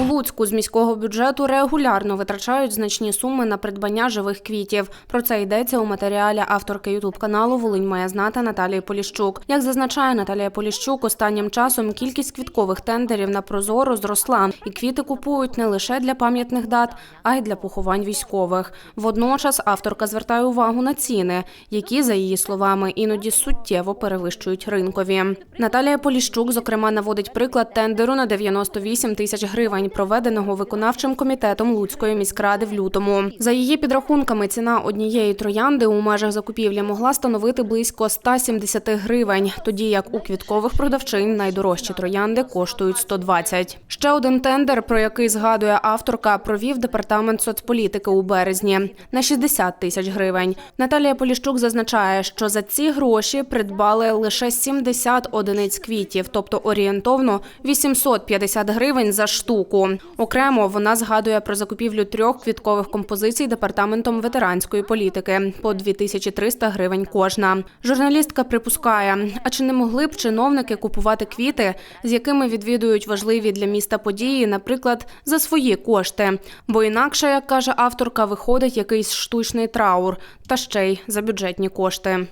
У Луцьку з міського бюджету регулярно витрачають значні суми на придбання живих квітів. Про це йдеться у матеріалі авторки ютуб каналу Волинь має знати Наталії Поліщук. Як зазначає Наталія Поліщук, останнім часом кількість квіткових тендерів на прозоро зросла, і квіти купують не лише для пам'ятних дат, а й для поховань військових. Водночас авторка звертає увагу на ціни, які, за її словами, іноді суттєво перевищують ринкові. Наталія Поліщук, зокрема, наводить приклад тендеру на 98 тисяч гривень, проведеного виконавчим комітетом Луцької міськради в лютому. За її підрахунками, ціна однієї троянди у межах закупівлі могла становити близько 170 гривень, тоді як у квіткових продавчинь найдорожчі троянди коштують 120. Ще один тендер, про який згадує авторка, провів департамент соцполітики у березні на 60 тисяч гривень. Наталія Поліщук зазначає, що за ці гроші придбали лише 70 одиниць квітів, тобто орієнтовно 850 гривень за штуку. Окремо вона згадує про закупівлю трьох квіткових композицій департаментом ветеранської політики по 2300 гривень кожна. Журналістка припускає, а чи не могли б чиновники купувати квіти, з якими відвідують важливі для міста події, наприклад, за свої кошти? Бо інакше, як каже авторка, виходить якийсь штучний траур, та ще й за бюджетні кошти.